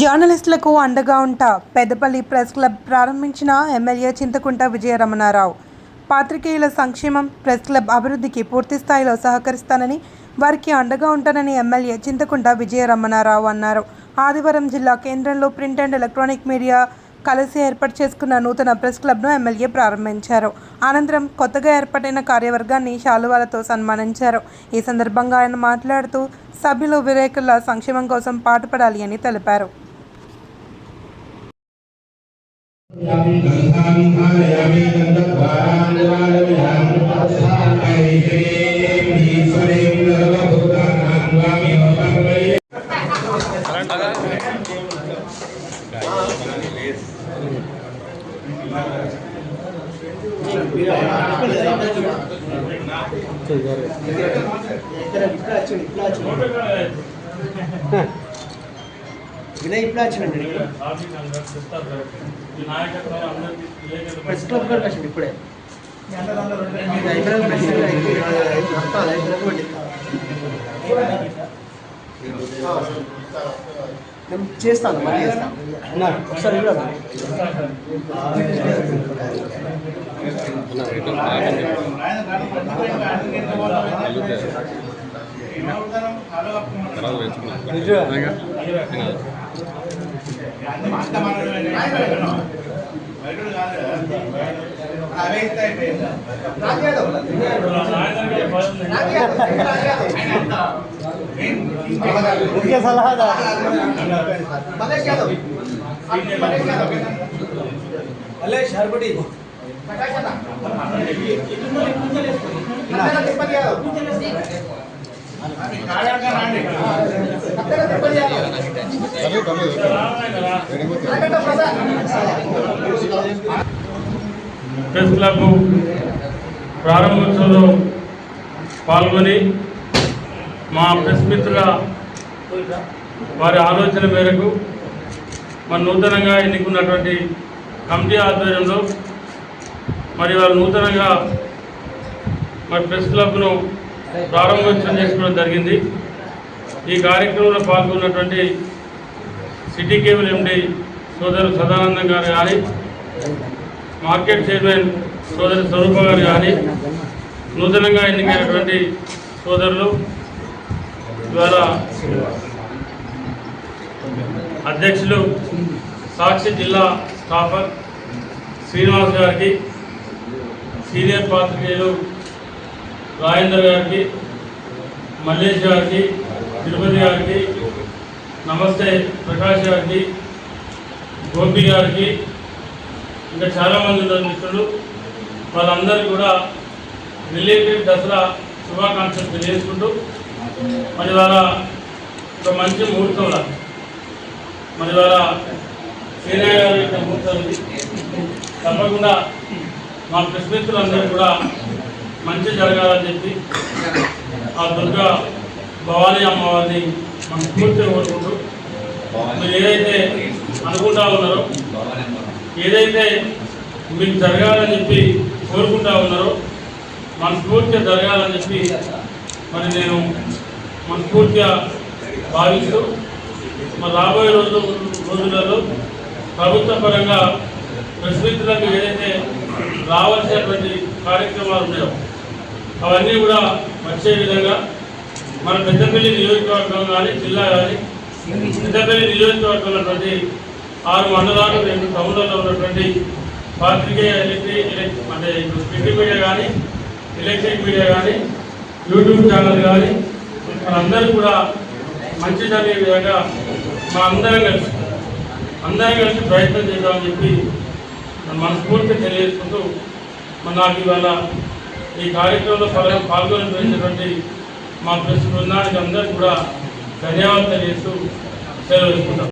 జర్నలిస్టులకు అండగా ఉంటా పెద్దపల్లి ప్రెస్ క్లబ్ ప్రారంభించిన ఎమ్మెల్యే చింతకుంట విజయరమణారావు. పాత్రికేయుల సంక్షేమం ప్రెస్ క్లబ్ అభివృద్ధికి పూర్తి స్థాయిలో సహకరిస్తానని వారికి అండగా ఉంటానని ఎమ్మెల్యే చింతకుంట విజయరమణారావు అన్నారు. ఆదివారం జిల్లా కేంద్రంలో ప్రింట్ అండ్ ఎలక్ట్రానిక్ మీడియా కలిసి ఏర్పాటు చేసుకున్న నూతన ప్రెస్ క్లబ్ను ఎమ్మెల్యే ప్రారంభించారు. అనంతరం కొత్తగా ఏర్పాటైన కార్యవర్గాన్ని శాలువాలతో సన్మానించారు. ఈ సందర్భంగా ఆయన మాట్లాడుతూ సభ్యులు విలేకరుల సంక్షేమం కోసం పాటుపడాలి అని తెలిపారు. गंधामि धारयामि गन्धद्वारान् निवारयामि ऐश्वर्यं ईश्वरेण सर्वभूतानां स्वामि भवमये ఇక్కడ ఇక్కడ ఇక్కడ వినయ్ ఇప్పుడు వచ్చిందండి ప్రెస్ క్లబ్ కూడా వచ్చింది ఇప్పుడే. ప్రెస్ క్లబ్ అయిపోయింది. మొత్తం హైదరాబాద్ పట్టింది. నేను చేస్తాను మళ్ళీ చేస్తాను ఒకసారి కూడా ముఖ్య సలహాదారు మల్లేష్ హర్బడి ప్రెస్ క్లబ్ ప్రారంభోత్సవంలో పాల్గొని మా ప్రెస్ మిత్రుల వారి ఆలోచన మేరకు మరి నూతనంగా ఎన్నుకున్నటువంటి కమిటీ ఆధ్వర్యంలో మరి వారు నూతనంగా మరి ప్రెస్ క్లబ్ను ప్రారంభోత్సవం చేసుకోవడం జరిగింది. ఈ కార్యక్రమంలో పాల్గొన్నటువంటి సిటీ కేబుల్ ఎండి సోదరు సదానందం గారు కానీ మార్కెట్ చైర్మన్ సోదరి స్వరూప గారు కానీ నూతనంగా ఎన్నికైనటువంటి సోదరులు ద్వారా అధ్యక్షులు సాక్షి జిల్లా స్టాఫర్ శ్రీనివాస్ గారికి సీనియర్ పాత్రికేయులు రాజేందర్ గారికి మల్లేష్ గారికి తిరుపతి గారికి నమస్తే ప్రకాష్ గారికి గోపి గారికి ఇంకా చాలామంది ఉన్నారు మిత్రులు. వాళ్ళందరూ కూడా రిలేటివ్ దసరా శుభాకాంక్షలు తెలియజేసుకుంటూ మరి వాళ్ళ ఒక మంచి ముహూర్తం మరి వాళ్ళ సీనియర్ గారి యొక్క ముహూర్తం తప్పకుండా మా ప్రెస్ మిత్రులందరూ కూడా మంచి జరగాలని చెప్పి ఆ దుర్గా భవానీ అమ్మవారిని మన పూర్తిగా కోరుకుంటూ మీరు ఏదైతే అనుకుంటా ఉన్నారో ఏదైతే మీకు జరగాలని చెప్పి కోరుకుంటా ఉన్నారో మనస్ఫూర్తిగా జరగాలని చెప్పి మరి నేను మనస్ఫూర్తిగా భావిస్తూ మరి రాబోయే రోజు రోజులలో ప్రభుత్వ పరంగా ప్రశ్నితులకు ఏదైతే రావాల్సినటువంటి కార్యక్రమాలు ఉన్నాయో అవన్నీ కూడా వచ్చే విధంగా మన పెద్దపల్లి నియోజకవర్గం కానీ జిల్లా కానీ పెద్దపల్లి నియోజకవర్గంలో ఉన్నటువంటి ఆరు మండలాలు రెండు టౌన్లలో ఉన్నటువంటి పాత్రికేయ ఎలక్ట్రిక్ అంటే ఇప్పుడు ప్రింట్ మీడియా కానీ ఎలక్ట్రిక్ మీడియా కానీ యూట్యూబ్ ఛానల్ కానీ మనందరూ కూడా మంచి జరిగే విధంగా మా అందరం కలిసి అందరం కలిసి ప్రయత్నం చేద్దామని చెప్పి మనస్ఫూర్తిగా తెలియజేసుకుంటూ మరి నాకు ఇవాళ ఈ కార్యక్రమంలో పాల్గొ పాల్గొనటువంటి మా ప్రెస్ బృందానికి అందరికీ కూడా ధన్యవాదాలు తెలియజేస్తూ సెలవు తీసుకుంటాం.